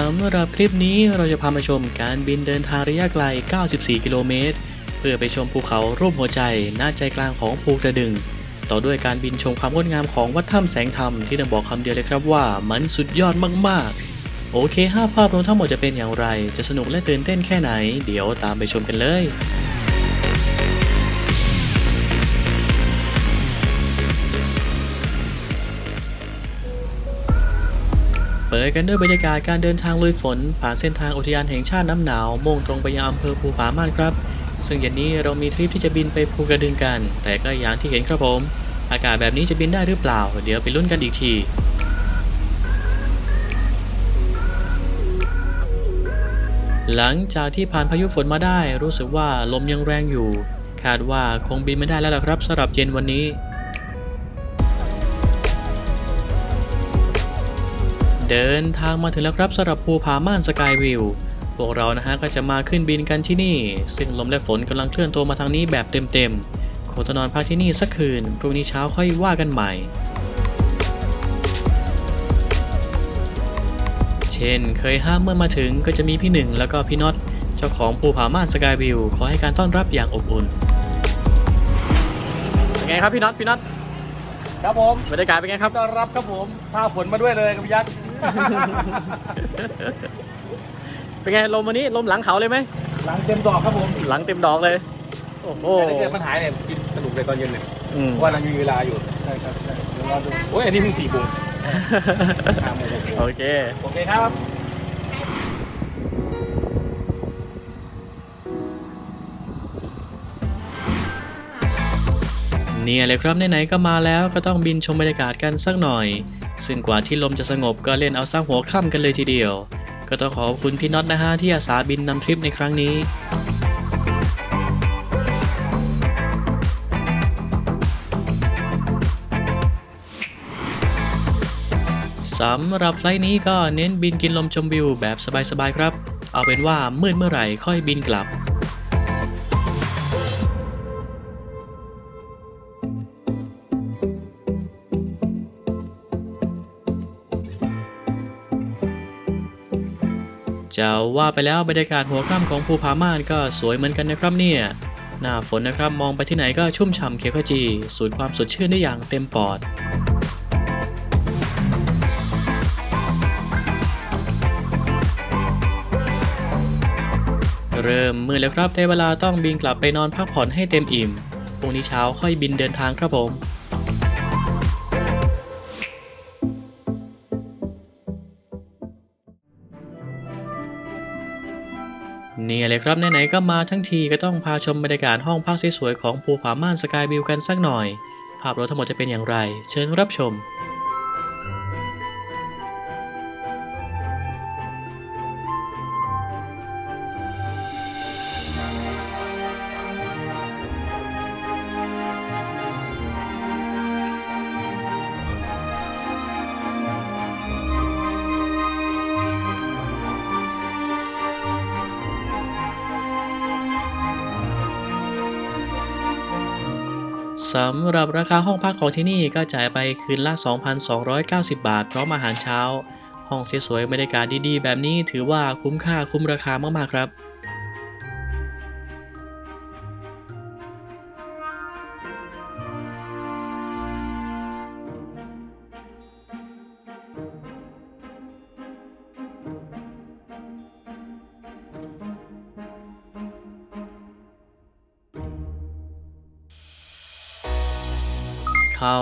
สำหรับคลิปนี้เราจะพามาชมการบินเดินทางระยะไกล 94 กิโลเมตร เพื่อไปชมภูเขารูปหัวใจหน้าใจกลางของภูกระดึง ต่อด้วยการบินชมความงดงามของวัดถ้ำแสงธรรมที่ต้องบอกคำเดียวเลยครับว่ามันสุดยอดมากๆ โอเคห้าภาพรวมทั้งหมดจะเป็นอย่างไร จะสนุกและตื่นเต้นแค่ไหน เดี๋ยวตามไปชมกันเลย ปิดกันด้วยบรรยากาศการเดินทางลุยฝน ผ่านเส้นทางอุทยานแห่งชาติน้ำหนาว มุ่งตรงไปยังอำเภอภูผาม่านครับ ซึ่งเย็นนี้เรามีทริปที่จะบินไปภูกระดึงกัน แต่ก็อย่างที่เห็นครับผม อากาศแบบนี้จะบินได้หรือเปล่า เดี๋ยวไปลุ้นกันอีกทีหลังจากที่ผ่านพายุฝนมาได้ รู้สึกว่าลมยังแรงอยู่ คาดว่าคงบินไม่ได้แล้วล่ะครับสำหรับเย็นวันนี้ เดินทางมาถึงแล้วครับสำหรับภูผาม่านสกายวิวพวกเรานะฮะก็จะมาขึ้นบินกันที่นี่ ซึ่งลมและฝนกำลังเคลื่อนตัวมาทางนี้แบบเต็มๆคงจะนอนพักที่นี่สักคืนพรุ่งนี้เช้าค่อยว่ากันใหม่ เช่นเคยห้ามเมื่อมาถึงก็จะมีพี่หนึ่งแล้วก็พี่น็อตเจ้าของภูผาม่านสกายวิวขอให้การต้อนรับอย่างอบอุ่นเป็นไงครับพี่น็อตพี่น็อตครับผมบรรยากาศเป็นไงครับต้อนรับครับผมพาฝนมาด้วยเลยครับพี่ยักษ์ เป็นไงลมวันนี้ลมหลังเขาเลยไหม หลังเต็มดอกครับผมหลังเต็มดอกเลย โอ้โหแต่ถ้าเกิดมันหายเนี่ยกินสนุกเลยตอนเย็นเนี่ยอืม เพราะว่าเรามีเวลาอยู่ใช่ครับใช่เดี๋ยวรอดูโอ้ยอันนี้เพิ่งสี่โมงห้าโมงหกโมงโอเค โอเคครับ เนี่ยเลยครับไหนๆก็มาแล้วก็ต้องบินชมบรรยากาศกันสักหน่อย ซึ่งกว่าที่ลมจะสงบก็เล่นเอาสร้างหัวค่ำกันเลยทีเดียว ก็ต้องขอบคุณพี่น็อตนะฮะที่อาสาบินนำทริปในครั้งนี้สำหรับไฟล์นี้ก็เน้นบินกินลมชมวิวแบบสบายๆครับ เอาเป็นว่ามืดเมื่อไหร่ค่อยบินกลับ จะว่าไปแล้วบรรยากาศหัวค่ำของภูผาม่านก็สวยเหมือนกันนะครับเนี่ยหน้าฝนนะครับมองไปที่ไหนก็ชุ่มฉ่ำเขียวขจี สูดความสดชื่นได้อย่างเต็มปอดเริ่มมืดแล้วครับได้เวลาต้องบินกลับไปนอนพักผ่อนให้เต็มอิ่ม พรุ่งนี้เช้าค่อยบินเดินทางครับผม นี่ยเลยครับไหนๆก็มาทั้งทีก็ต้องพาชมบรรยากาศห้องพักสวยๆของภูผาม่านสกายวิวกันสักหน่อย ภาพรวมทั้งหมดจะเป็นอย่างไร เชิญรับชม สำหรับราคาห้องพักของที่นี่ก็จ่ายไปคืนละ 2,290 บาท พร้อมอาหารเช้า ห้องสวยๆบรรยากาศดีๆ แบบนี้ถือว่าคุ้มค่าคุ้มราคามากๆครับ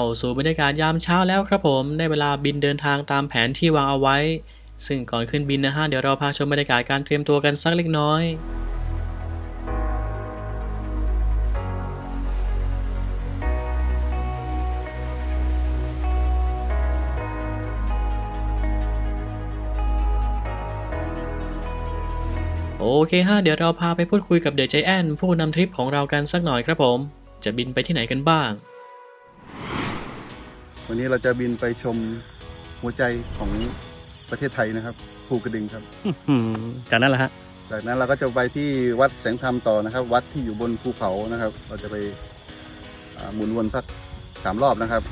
าสู่บรรยากาศยามเช้าแล้วครับผมได้เวลาบินเดินทางตามแผนที่วางเอาไว้ ซึ่งก่อนขึ้นบินนะฮะเดี๋ยวเราพาชมบรรยากาศการเตรียมตัวกันสักเล็กน้อยโอเคฮะเดี๋ยวเราพาไปพูดคุยกับเด e g ใจแอนผู้นำทริปของเรากันสักหน่อยครับผม จะบินไปที่ไหนกันบ้าง วันนี้เราจะบินไปชมหัวใจของประเทศไทยนะครับภูกระดึงครับจากนั้นแหละฮะ จากนั้นเราก็จะไปที่วัดแสงธรรมต่อนะครับ วัดที่อยู่บนภูเขานะครับ เราจะไปอ่าหมุนวนสักสามรอบนะครับ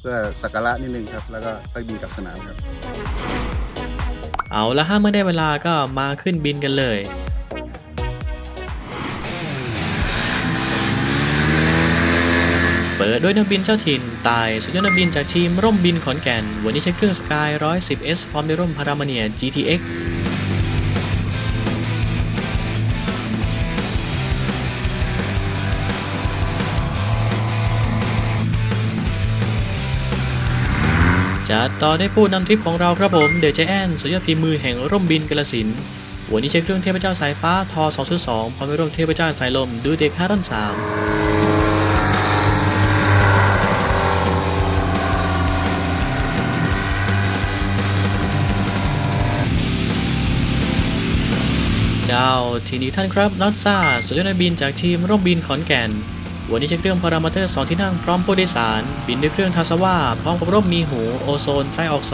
เพื่อสักการะนิดนึงครับ แล้วก็ค่อยบินกลับสนามครับ เอาละฮะเมื่อได้เวลาก็มาขึ้นบินกันเลย ปิดด้วยนักบินเจ้าถิ่นตายสุดยอดนักบินจากทีมร่มบินขอนแก่น วันนี้ใช้เครื่อง Sky 110S พร้อมด้วยร่มพารามาเนีย GTX จัดต่อได้ผู้นำทริปของเราครับผมเดจแอนสุดยอดฝีมือแห่งร่มบินกาลสินวันนี้ใช้เครื่องเทพเจ้าสายฟ้าทอ202พร้อมด้วยร่มเทพเจ้าสายลมดูเด็ก5ต้น3าทีนี้ท่านครับนอตซ่าสุดยอดนักบินจากทีมร่มบินขอนแก่น วันนี้ใช้เครื่องพารามิเตอร์ 2 ที่นั่งพร้อมผู้โดยสาร บินด้วยเครื่องทาสว่าพร้อมกับร่มมีหูโอโซนไตรออก 2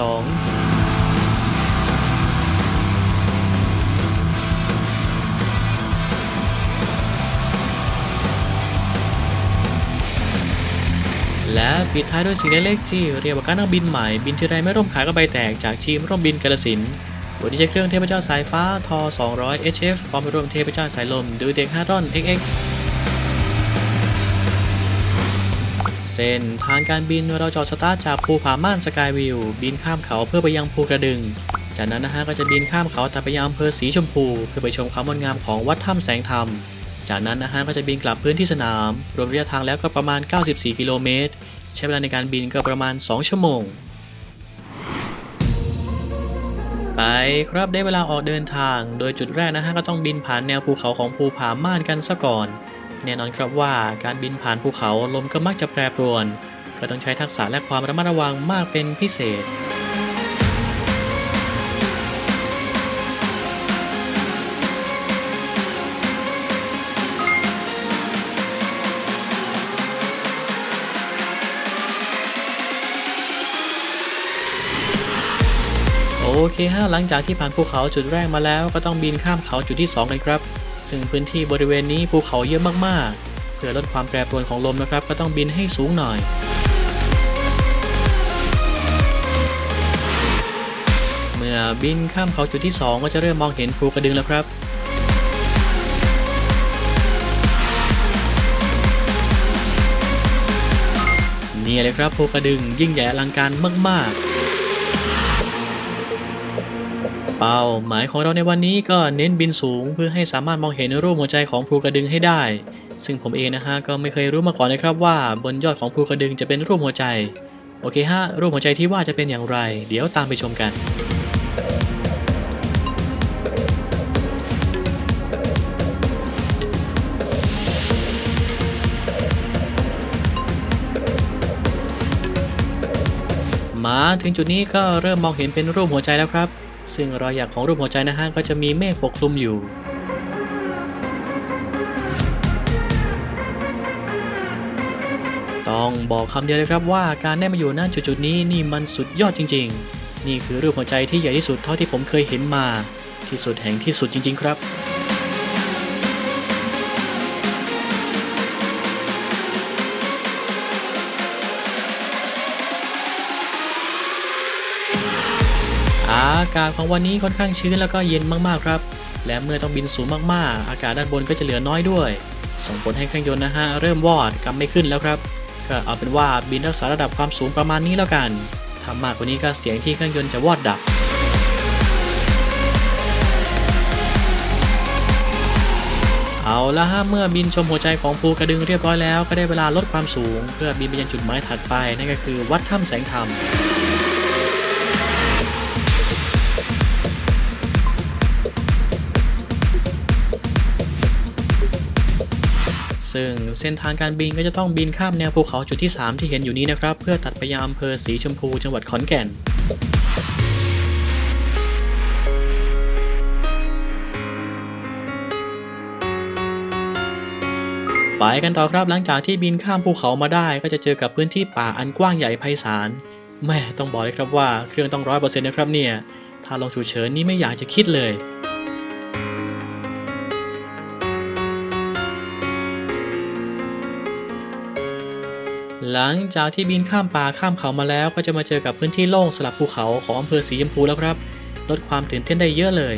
และปิดท้ายด้วยสิ่งเล็กๆที่เรียกว่าการนั่งบินใหม่บินที่ไรไม่ร่มขายก็ใบแตกจากทีมร่มบินกาลสิน วันนี้ใช้เครื่องเทพเจ้าสายฟ้าทอ 200 HF พร้อมไปร่วมเทพเจ้าสายลมดูเด็ก5รอน XX เส้นทางการบินเราจอดสตาร์ทจากภูผาม่านสกายวิวบินข้ามเขาเพื่อไปยังภูกระดึง จากนั้นนะฮะก็จะบินข้ามเขาตัดไปยังอำเภอสีชมพู เพื่อไปชมความงดงามของวัดถ้ำแสงธรรม จากนั้นนะฮะก็จะบินกลับพื้นที่สนาม รวมระยะทางแล้วก็ประมาณ 94 กิโลเมตรใช้เวลาในการบินก็ประมาณ 2 ชั่วโมง ไปครับได้เวลาออกเดินทาง โดยจุดแรกนะฮะก็ต้องบินผ่านแนวภูเขาของภูผาม่านกันซะก่อน แน่นอนครับว่าการบินผ่านภูเขาลมก็มักจะแปรปรวน ก็ต้องใช้ทักษะและความระมัดระวังมากเป็นพิเศษ อเคฮะหลังจากที่ผ่านภูเขาจุดแรกมาแล้ว ก็ต้องบินข้ามเขาจุดที่ 2 กันครับ ซึ่งพื้นที่บริเวณนี้ภูเขาเยอะมากๆ เพื่อลดความแปรปรวนของลมนะครับ ก็ต้องบินให้สูงหน่อยเมื่อบินข้ามเขาจุดที่ 2 ก็จะเริ่มมองเห็นภูกระดึงแล้วครับ นี่เลยครับภูกระดึงยิ่งใหญ่อลังการมาก ๆ เป้าหมายของเราในวันนี้ก็เน้นบินสูงเพื่อให้สามารถมองเห็นรูปหัวใจของภูกระดึงให้ได้ ซึ่งผมเองนะฮะก็ไม่เคยรู้มาก่อนนะครับว่าบนยอดของภูกระดึงจะเป็นรูปหัวใจ โอเคฮะรูปหัวใจที่ว่าจะเป็นอย่างไร เดี๋ยวตามไปชมกันมาถึงจุดนี้ก็เริ่มมองเห็นเป็นรูปหัวใจแล้วครับ ซึ่งรอยหยักของรูปหัวใจนะฮะก็จะมีเมฆปกคลุมอยู่ต้องบอกคำเดียวเลยครับว่าการได้มาอยู่ณจุดๆนี้นี่มันสุดยอดจริง ๆ นี่คือรูปหัวใจที่ใหญ่ที่สุดเท่าที่ผมเคยเห็นมา ที่สุดแห่งที่สุดจริง ๆ ครับ อากาศของวันนี้ค่อนข้างชื้นแล้วก็เย็นมากๆครับ และเมื่อต้องบินสูงมากๆ อากาศด้านบนก็จะเหลือน้อยด้วย ส่งผลให้เครื่องยนต์นะฮะเริ่มวอดกำไม่ขึ้นแล้วครับก็เอาเป็นว่าบินรักษาระดับความสูงประมาณนี้แล้วกันทำมากกว่านี้ก็เสียงที่เครื่องยนต์จะวอดดับเอาละฮะเมื่อบินชมหัวใจของภูกระดึงเรียบร้อยแล้วก็ได้เวลาลดความสูง เพื่อบินไปยังจุดหมายถัดไปนั่นก็คือวัดถ้ำแสงธรรม ซึ่งเส้นทางการบินก็จะต้องบินข้ามแนวภูเขาจุดที่ 3 ที่เห็นอยู่นี้นะครับ เพื่อตัดไปยังอำเภอสีชมพูจังหวัดขอนแก่นไปกันต่อครับหลังจากที่บินข้ามภูเขามาได้ ก็จะเจอกับพื้นที่ป่าอันกว้างใหญ่ไพศาลแม่ต้องบอกเลยครับว่าเครื่องต้องร้อยเปอร์เซ็นต์นะครับเนี่ยถ้าลงฉุกเฉินนี่ไม่อยากจะคิดเลย หลังจากที่บินข้ามป่าข้ามเขามาแล้ว ก็จะมาเจอกับพื้นที่โล่งสลับภูเขาของอำเภอสีชมพูแล้วครับ ลดความตื่นเต้นได้เยอะเลย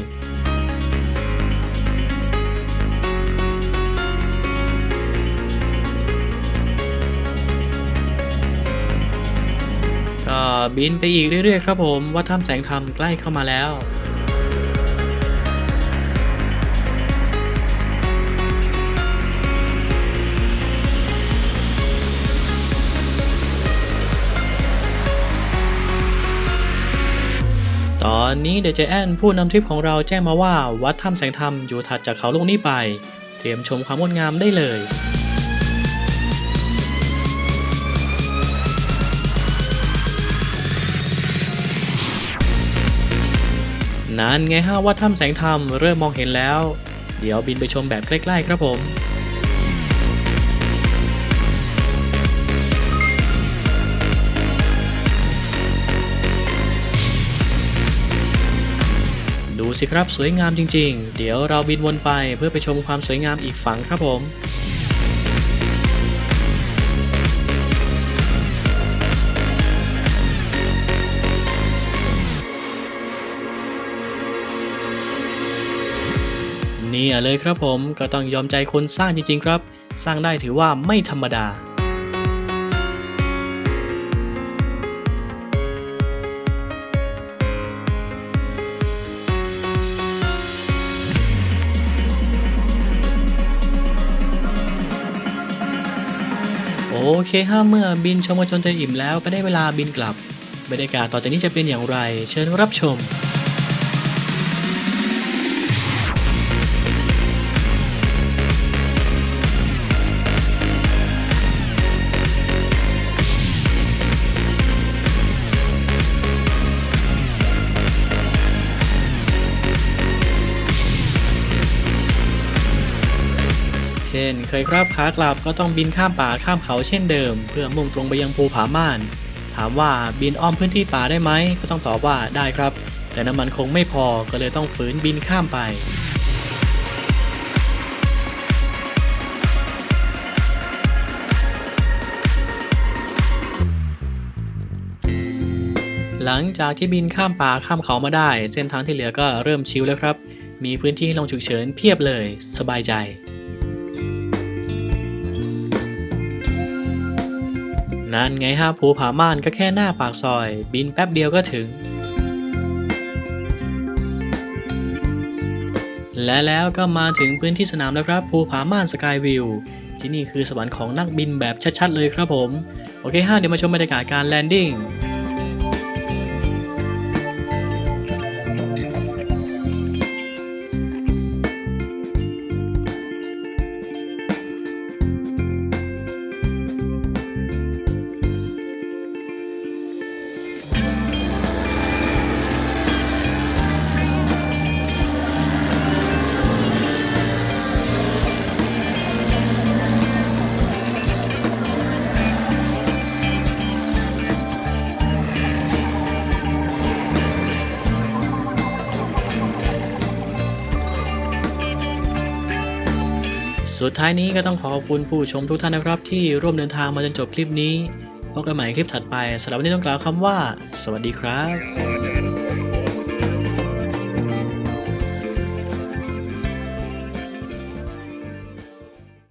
ก็บินไปอีกเรื่อยๆ ครับผมวัดถ้ำแสงธรรมใกล้เข้ามาแล้ว อนนี้เดจแอนผู้นำทริปของเราแจ้งมาว่าวัดถ้ำแสงธรรมอยู่ถัดจากเขาลูกนี้ไป เตรียมชมความงดงามได้เลยนั่นไงฮะวัดถ้ำแสงธรรมเริ่มมองเห็นแล้ว เดี๋ยวบินไปชมแบบใกล้ ๆ ครับผม สิครับสวยงามจริง ๆ เดี๋ยวเราบินวนไปเพื่อไปชมความสวยงามอีกฝั่งครับผมนี่เลยครับผมก็ต้องยอมใจคนสร้างจริง ๆ ครับ สร้างได้ถือว่าไม่ธรรมดา เคฮะเมื่อบินชมกันจนเต็มอิ่มแล้วก็ได้เวลาบินกลับ บรรยากาศต่อจากนี้จะเป็นอย่างไร เชิญรับชม เนเคยครับขากลับก็ต้องบินข้ามป่าข้ามเขาเช่นเดิม เพื่อมุ่งตรงไปยังภูผาม่าน ถามว่าบินอ้อมพื้นที่ป่าได้ไหมก็ต้องตอบว่าได้ครับ แต่น้ำมันคงไม่พอก็เลยต้องฝืนบินข้ามไปหลังจากที่บินข้ามป่าข้ามเขามาได้ เส้นทางที่เหลือก็เริ่มชิลแล้วครับ มีพื้นที่ลงฉุกเฉินเพียบเลย สบายใจ นั่นไงฮะภูผาม่านก็แค่หน้าปากซอย บินแป๊บเดียวก็ถึง และแล้วก็มาถึงพื้นที่สนามแล้วครับ ภูผาม่านสกายวิวที่นี่คือสวรรค์ของนักบินแบบชัดๆเลยครับผม โอเคฮะเดี๋ยวมาชมบรรยากาศการแลนดิ้ง สุดท้ายนี้ก็ต้องขอขอบคุณผู้ชมทุกท่านนะครับ ที่ร่วมเดินทางมาจนจบคลิปนี้พบกันใหม่คลิปถัดไปสำหรับวันนี้ต้องกล่าวคำว่า สวัสดีครับ